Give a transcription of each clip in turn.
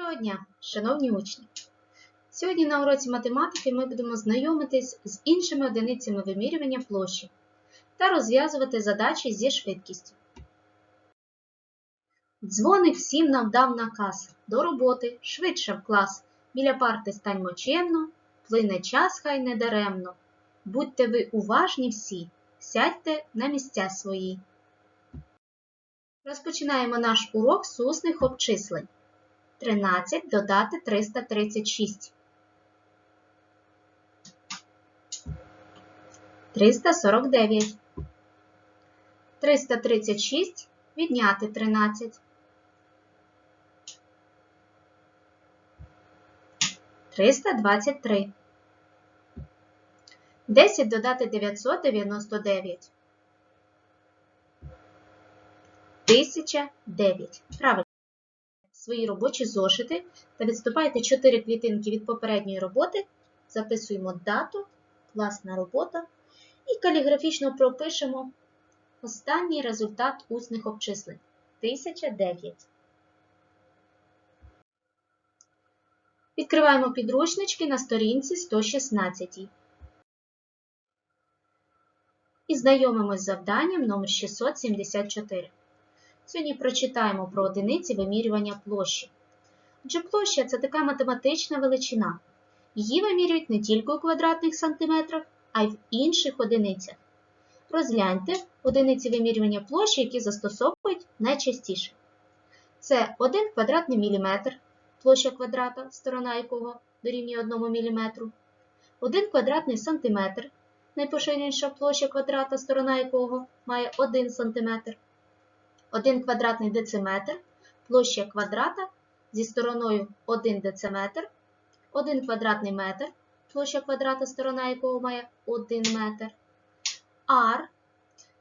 Доброго дня, шановні учні! Сьогодні на уроці математики ми будемо знайомитись з іншими одиницями вимірювання площі та розв'язувати задачі зі швидкістю. Дзвоник всім нам дав наказ до роботи, швидше в клас. Біля парти станьмо чемно, плине час хай не даремно. Будьте ви уважні всі, сядьте на місця свої. Розпочинаємо наш урок з усних обчислень. 13 додати 336. 349. 336 відняти 13. 323. 10 додати 999. 1009. Правильно. Свої робочі зошити та відступайте 4 клітинки від попередньої роботи. Записуємо дату, класна робота і каліграфічно пропишемо останній результат усних обчислень 1009. Відкриваємо підручнички на сторінці 116. І знайомимось з завданням номер 674. Сьогодні прочитаємо про одиниці вимірювання площі. Отже, площа це така математична величина. Її вимірюють не тільки у квадратних сантиметрах, а й в інших одиницях. Розгляньте одиниці вимірювання площі, які застосовують найчастіше. Це 1 квадратний міліметр, площа квадрата, сторона якого дорівнює 1 мм, 1 квадратний сантиметр, найпоширеніша площа квадрата, сторона якого має 1 см, 1 квадратний дециметр, площа квадрата зі стороною 1 дециметр, 1 квадратний метр, площа квадрата, сторона якого має 1 метр, ар,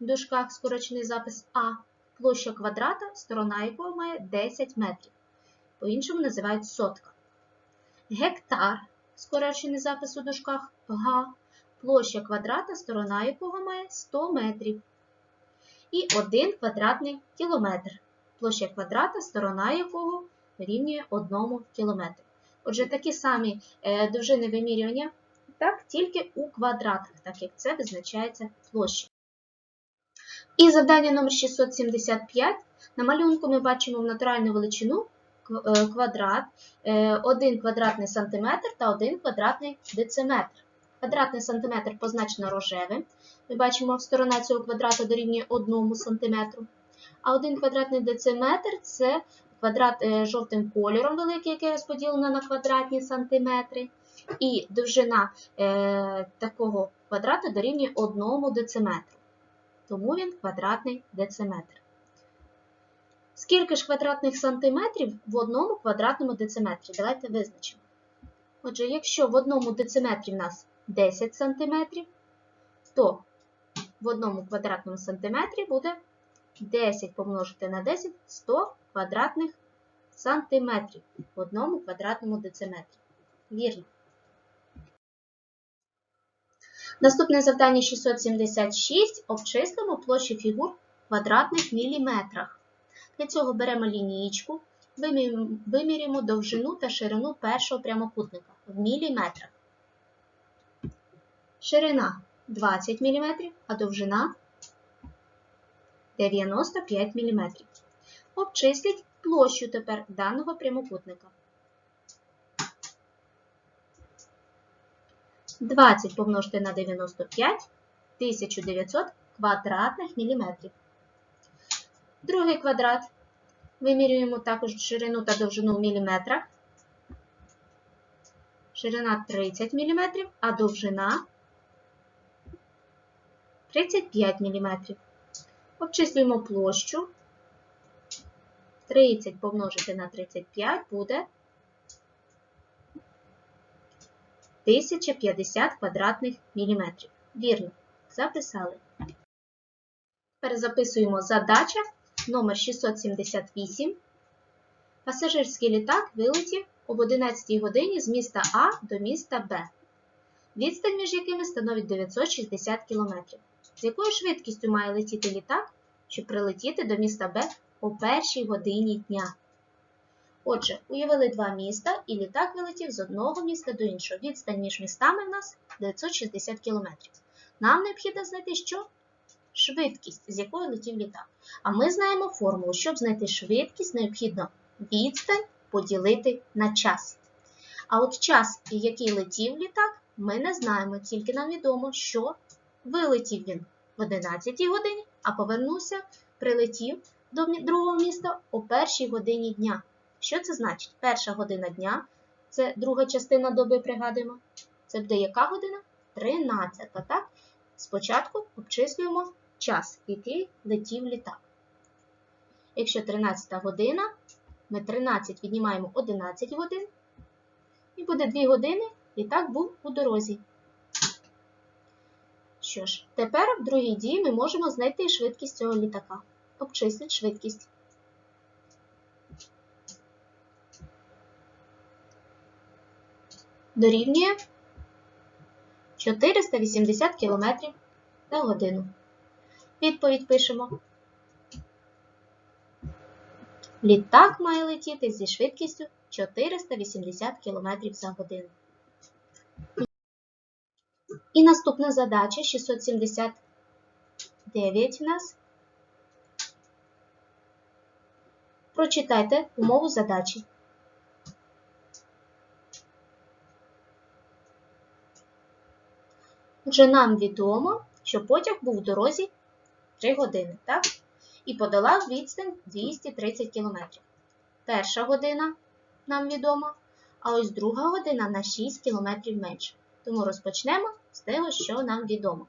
в дужках скорочений запис А, площа квадрата, сторона якого має 10 метрів. По-іншому називають сотка. Гектар, скорочений запис у дужках Г, площа квадрата, сторона якого має 100 метрів. І 1 квадратний кілометр, площа квадрата, сторона якого рівнює 1 кілометру. Отже, такі самі е, довжини вимірювання, так, тільки у квадратах, так як це визначається площа. І завдання номер 675. На малюнку ми бачимо в натуральну величину е, квадрат, 1 квадратний сантиметр та 1 квадратний дециметр. Квадратний сантиметр позначено рожевим. Ми бачимо, сторона цього квадрата дорівнює 1 см. А 1 квадратний дециметр це квадрат е, жовтим кольором великий, який розподілено на квадратні сантиметри. І довжина е, такого квадрата дорівнює 1 дециметру. Тому він квадратний дециметр. Скільки ж квадратних сантиметрів в одному квадратному дециметрі? Давайте визначимо. Отже, якщо в одному дециметрі в нас 10 см, то в одному квадратному сантиметрі буде 10 помножити на 10 100 квадратних сантиметрів в одному квадратному дециметрі. Вірно. Наступне завдання 676. Обчислимо площу фігур в квадратних міліметрах. Для цього беремо лінійку, вимірюємо довжину та ширину першого прямокутника в міліметрах. Ширина 20 мм, а довжина 95 мм. Обчисліть площу тепер даного прямокутника. 20 помножити на 95 1900 квадратних міліметрів. Другий квадрат. Вимірюємо також ширину та довжину в міліметрах. Ширина 30 мм, а довжина 35 мм. Обчислюємо площу. 30 помножити на 35 буде 1050 квадратних міліметрів. Вірно, записали. Тепер записуємо задача номер 678. Пасажирський літак вилетів об 11 годині з міста А до міста Б. Відстань між якими становить 960 км. З якою швидкістю має летіти літак, щоб прилетіти до міста Б о першій годині дня? Отже, уявили два міста, і літак вилетів з одного міста до іншого. Відстань між містами в нас 960 км. Нам необхідно знайти що? Швидкість, з якою летів літак. А ми знаємо формулу. Щоб знайти швидкість, необхідно відстань поділити на час. А от час, який летів літак, ми не знаємо, тільки нам відомо, що вилетів він в 11 годині, а повернувся, прилетів до другого міста о першій годині дня. Що це значить? Перша година дня це друга частина доби, пригадуємо. Це буде яка година? 13, так? Спочатку обчислюємо час, який летів літак. Якщо 13 година, ми 13 віднімаємо 11 годин, і буде 2 години літак був у дорозі. Що ж, тепер в другій дії ми можемо знайти швидкість цього літака. Обчисліть швидкість. Дорівнює 480 км на годину. Відповідь пишемо. Літак має летіти зі швидкістю 480 км за годину. І наступна задача 679 у нас. Прочитайте умову задачі. Отже, нам відомо, що потяг був в дорозі 3 години, так? І подолав відстань 230 км. Перша година нам відома, а ось друга година на 6 км менше. Тому розпочнемо з того, що нам відомо.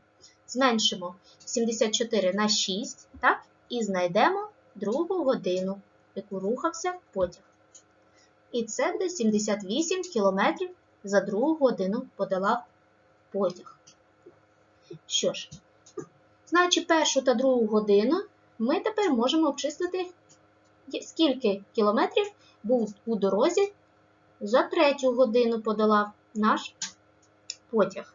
Зменшимо 74 на 6, так? І знайдемо другу годину, яку рухався потяг. І це буде 78 км за другу годину подолав потяг. Що ж, знаючи першу та другу годину, ми тепер можемо обчислити, скільки кілометрів був у дорозі за третю годину подолав наш потяг.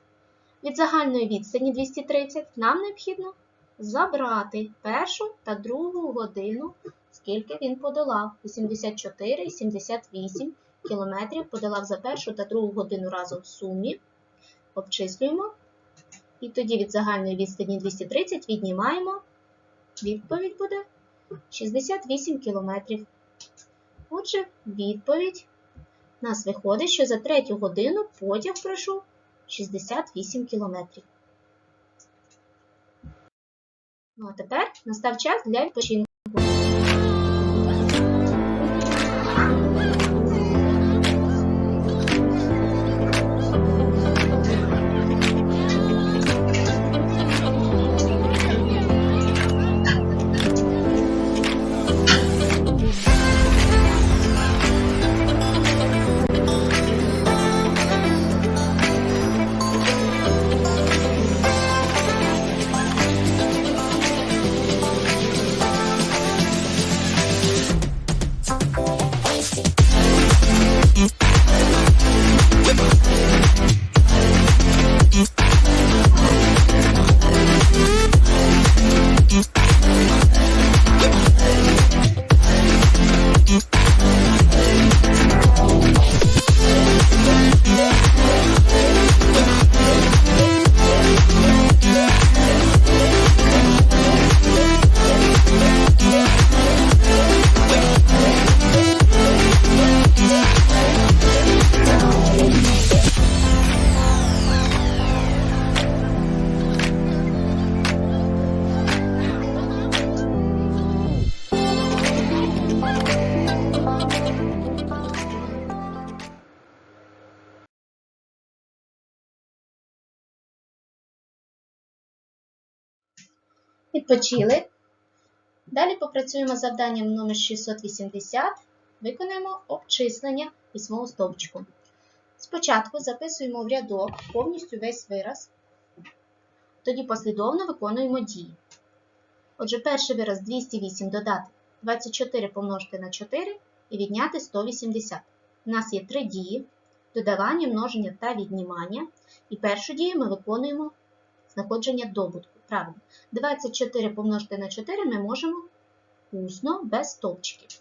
Від загальної відстані 230 нам необхідно забрати першу та другу годину, скільки він подолав. 84 і 78 кілометрів подолав за першу та другу годину разом в сумі. Обчислюємо. І тоді від загальної відстані 230 віднімаємо. Відповідь буде 68 кілометрів. Отже, відповідь нас виходить, що за третю годину потяг пройшов 68 кілометрів. Ну а тепер настав час для відпочинку. Відпочили. Далі попрацюємо з завданням номер 680. Виконаємо обчислення письмового стовпчику. Спочатку записуємо в рядок повністю весь вираз, тоді послідовно виконуємо дії. Отже, перший вираз 208 додати 24 помножити на 4 і відняти 180. У нас є три дії: додавання, множення та віднімання. І першу дію ми виконуємо знаходження добутку. Правильно. 24 помножити на 4 ми можемо усно без стовпчиків.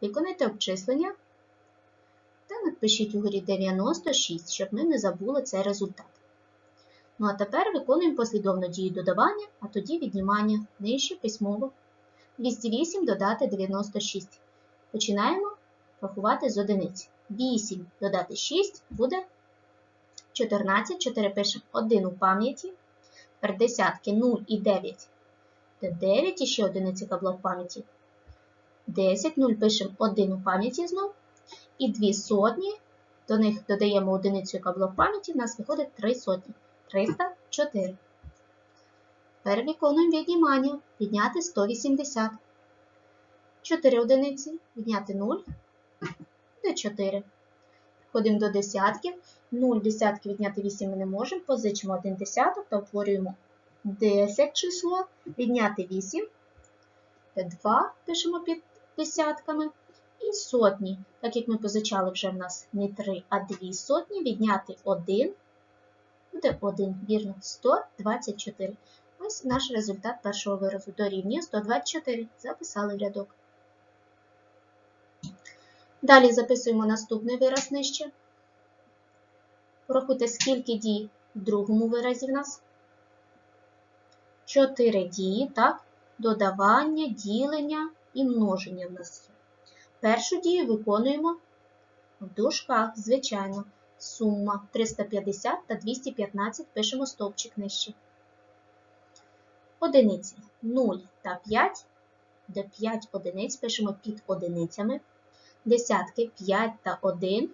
Виконайте обчислення та напишіть угорі 96, щоб ми не забули цей результат. Ну а тепер виконуємо послідовну дію додавання, а тоді віднімання нижче письмово. 208 додати 96. Починаємо рахувати з одиниць. 8 додати 6 буде 14. 4 пишемо 1 у пам'яті. Тепер десятки 0 і 9. Це 9 і ще одиниця кабла в пам'яті. 10, 0 пишемо 1 у пам'яті знов. І 2 сотні. До них додаємо одиницю, яка була в пам'яті, в нас виходить 3 сотні. 304. Тепер виконуємо віднімання. Відняти 180. 4 одиниці. Відняти 0. Де 4. Ходимо до десятків. 0 десятків відняти 8 ми не можемо. Позичимо 1 десяток та утворюємо 10 число. Відняти 8. 2 пишемо під десятками. І сотні. Так як ми позичали вже в нас не 3, а 2 сотні. Відняти 1. Буде 1, вірно, 124. Ось наш результат першого виразу дорівнює 124. Записали в рядок. Далі записуємо наступний вираз нижче. Порахуйте, скільки дій в другому виразі в нас. 4 дії, так? Додавання, ділення і множення в нас. Першу дію виконуємо в дужках, звичайно. Сума 350 та 215 пишемо стовпчик нижче. Одиниці 0 та 5, де 5 одиниць пишемо під одиницями. Десятки 5 та 1,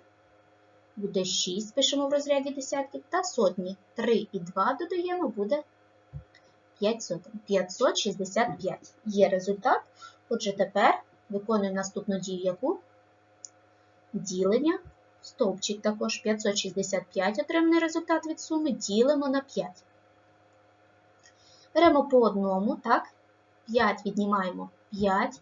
буде 6, пишемо в розряді десятків, та сотні 3 і 2 додаємо, буде 5 сотень. 565. Є результат. Отже, тепер виконуємо наступну дію, яку ділення. Стовпчик також 565 отриманий результат від суми, ділимо на 5. Беремо по одному, так? 5 віднімаємо 5.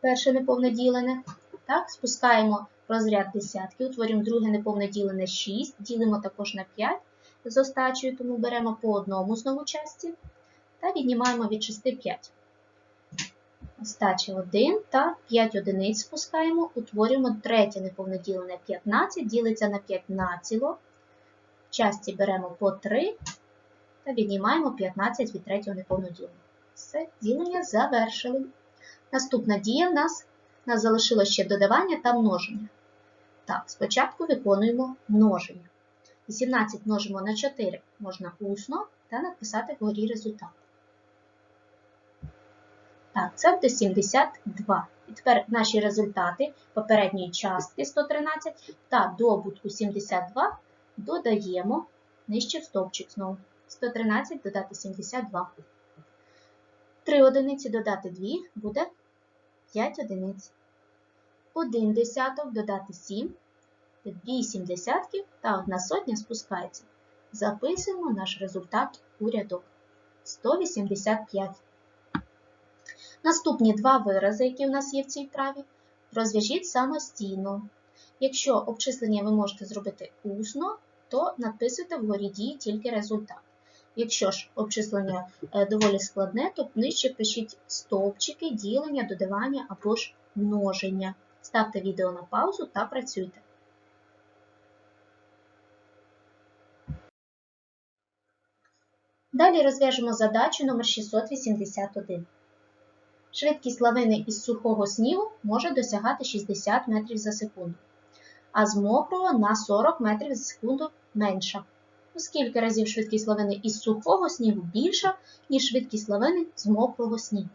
Перше неповне ділене. Так, спускаємо розряд десятки, утворюємо друге неповне ділене 6, ділимо також на 5 з остачею, тому беремо по одному знову часті та віднімаємо від 6 5. Остача 1 та 5 одиниць спускаємо, утворюємо третє неповне ділене 15, ділиться на 15. В часті беремо по 3 та віднімаємо 15 від третього неповного ділення. Все, ділення завершили. Наступна дія в нас, нас залишилося ще додавання та множення. Так, спочатку виконуємо множення. 18 множимо на 4 можна усно та написати вгорі результат. Так, це буде 72. І тепер наші результати попередньої частки 113 та добутку 72 додаємо нижче в стовпчик знову. 113 додати 72. 3 одиниці додати 2 буде 5 одиниць. 1 десяток додати 7, 8 десятків та 1 сотня спускається. Записуємо наш результат у рядок 185. Наступні два вирази, які у нас є в цій вправі, розв'яжіть самостійно. Якщо обчислення ви можете зробити усно, то написуйте вгорі дії тільки результат. Якщо ж обчислення доволі складне, то нижче пишіть стовпчики, ділення, додавання або ж множення. Ставте відео на паузу та працюйте. Далі розв'яжемо задачу номер 681. Швидкість лавини із сухого снігу може досягати 60 метрів за секунду, а з мокрого на 40 метрів за секунду менша. У скільки разів швидкість лавини із сухого снігу більша, ніж швидкість лавини з мокрого снігу.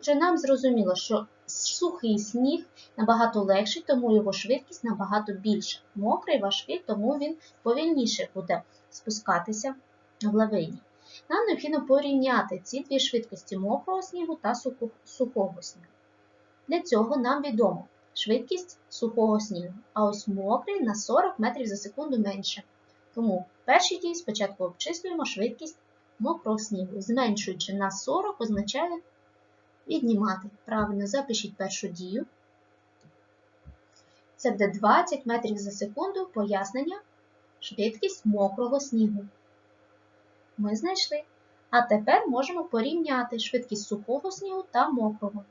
Вже нам зрозуміло, що сухий сніг набагато легший, тому його швидкість набагато більша. Мокрий важкий, тому він повільніше буде спускатися в лавині. Нам необхідно порівняти ці дві швидкості мокрого снігу та сухого снігу. Для цього нам відомо швидкість сухого снігу, а ось мокрий на 40 метрів за секунду менше. Тому в першій дії спочатку обчислюємо швидкість мокрого снігу. Зменшуючи на 40 означає віднімати. Правильно запишіть першу дію. Це буде 20 метрів за секунду пояснення швидкість мокрого снігу. Ми знайшли. А тепер можемо порівняти швидкість сухого снігу та мокрого.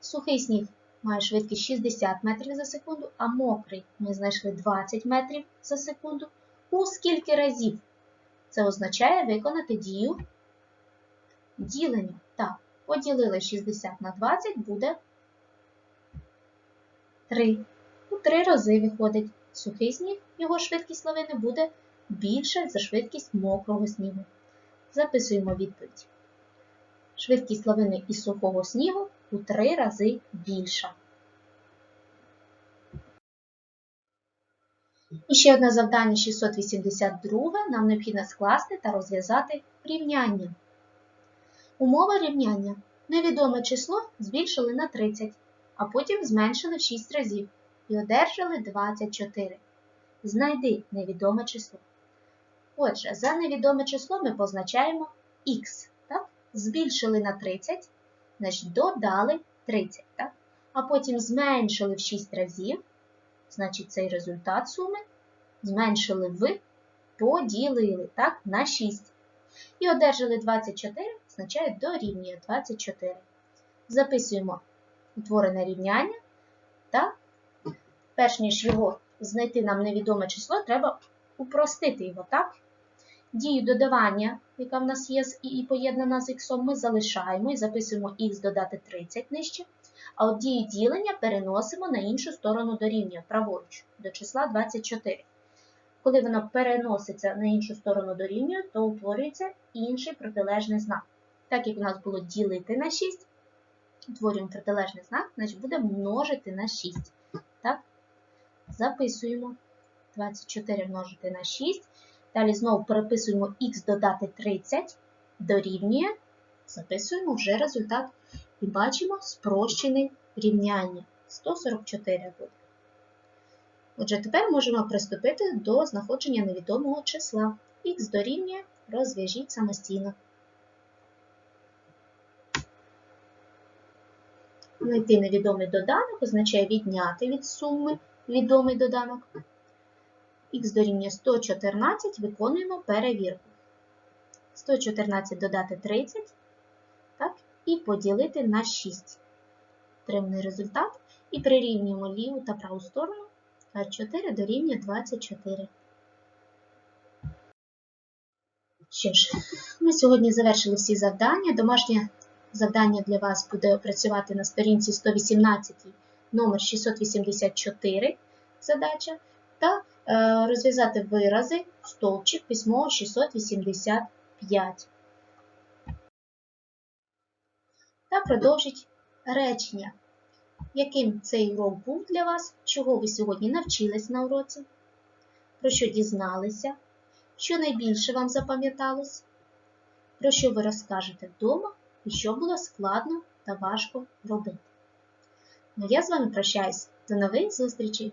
Сухий сніг має швидкість 60 метрів за секунду, а мокрий ми знайшли 20 метрів за секунду. У скільки разів? Це означає виконати дію ділення. Так, поділили 60 на 20 буде 3. У 3 рази виходить сухий сніг, його швидкість лавини буде більше за швидкість мокрого снігу. Записуємо відповідь. Швидкість лавини із сухого снігу у 3 рази більша. І ще одне завдання 682. Нам необхідно скласти та розв'язати рівняння. Умова рівняння. Невідоме число збільшили на 30, а потім зменшили в 6 разів і одержали 24. Знайди невідоме число. Отже, за невідоме число ми позначаємо х. Так? Збільшили на 30, значить додали 30. Так? А потім зменшили в 6 разів, значить цей результат суми зменшили в, поділили так, на 6. І одержали 24, означає дорівнює 24. Записуємо утворене рівняння. Так? Перш ніж його знайти нам невідоме число, треба упростити його. так? Дію додавання, яка в нас є і поєднана з х, ми залишаємо і записуємо х додати 30 нижче. А от дію ділення переносимо на іншу сторону дорівнює, праворуч, до числа 24. Коли воно переноситься на іншу сторону дорівнює, то утворюється інший протилежний знак. Так як у нас було ділити на 6, утворюємо протилежний знак, значить буде множити на 6. Так? Записуємо 24 множити на 6. Далі знову переписуємо х додати 30, дорівнює, записуємо вже результат. І бачимо спрощене рівняння. 144 буде. Отже, тепер можемо приступити до знаходження невідомого числа. Х дорівнює, розв'яжіть самостійно. Знайти невідомий доданок означає відняти від суми відомий доданок. Х дорівнює 114, виконуємо перевірку. 114 додати 30 так, і поділити на 6. Отриманий результат. І прирівнюємо ліву та праву сторону. 4 дорівнює 24. Що ж, ми сьогодні завершили всі завдання. Домашнє завдання для вас буде опрацювати на сторінці 118 номер 684 задача, та е, розв'язати вирази стовпчик письмо 685. Та продовжить речення яким цей урок був для вас, чого ви сьогодні навчились на уроці, про що дізналися, що найбільше вам запам'яталось, про що ви розкажете вдома і що було складно та важко робити. Ну я з вами прощаюсь. До нових зустрічей!